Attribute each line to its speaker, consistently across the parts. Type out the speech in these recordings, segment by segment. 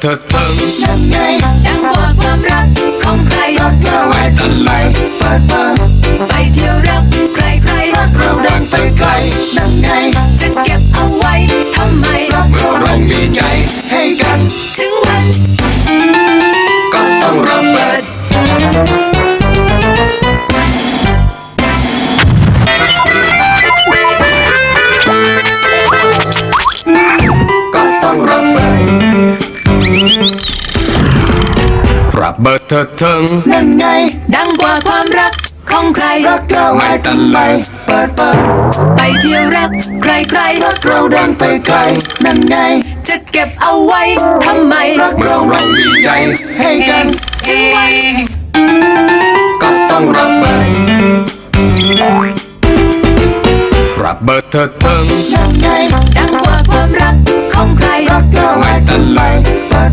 Speaker 1: ta ta ta เบิดเธอเทิง
Speaker 2: นั่นไง
Speaker 3: ดังกว่าความรักของใคร
Speaker 2: รักเราไม่ตันไหลเปิดเปิด
Speaker 3: ไปเที่ยวรัก ใครใคร
Speaker 2: รักเราดังไปไกล นั่นไง
Speaker 3: จะเก็บเอาไว้ทำไม
Speaker 2: รักเราเราดีใจให้กัน
Speaker 3: ถึงวัน
Speaker 2: ก็ต้องรับไป
Speaker 1: รับเบิดเธอเทิง
Speaker 2: นั่นไง
Speaker 3: ดังกว่าความรักของใคร
Speaker 2: รักเราไม่ตันไลเปิด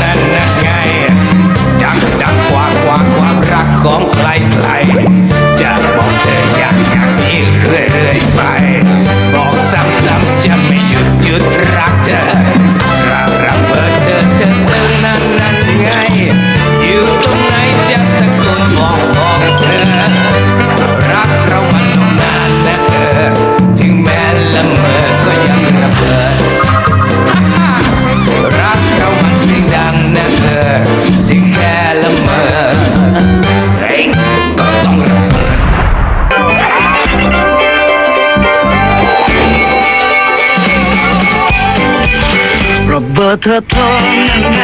Speaker 2: นั่นน่
Speaker 4: นไง ดักดักความควาความรักของใครใครจะบอกเธออยางอยางนี้เรื่อยเรื่อยไป บอกซ้ำซ้ำจะไม่หยุดหยุดรักเธอรักรักเบอเธอเธอเธนั่นน่นไง อยู่ตรงไหนจะ ธอเธอทนยัง
Speaker 5: ไง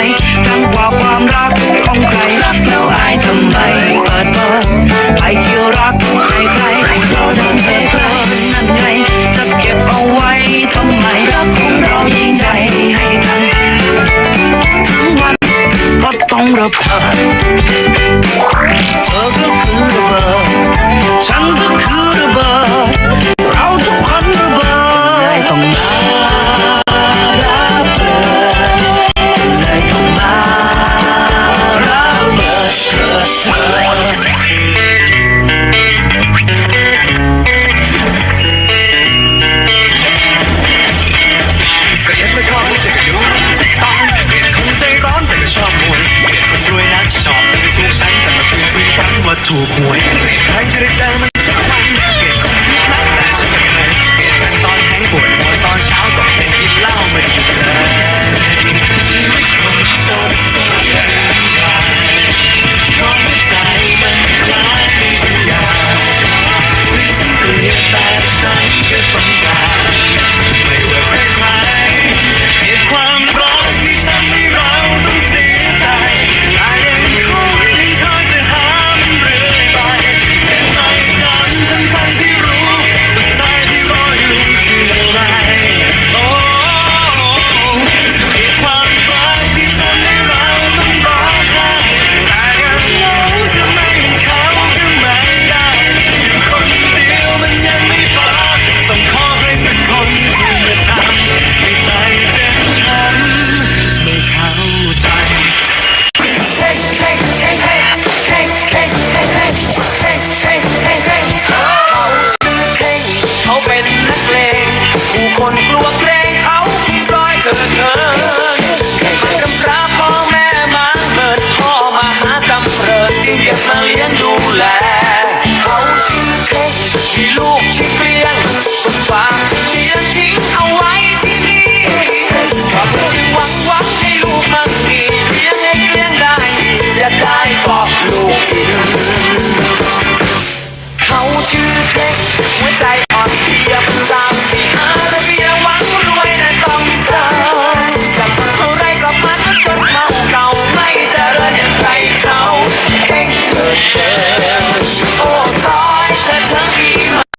Speaker 5: ดังว่าความรักของใครแล้วอายทำไมเปิดเผยใครที่รัก
Speaker 4: 做苦力才知道家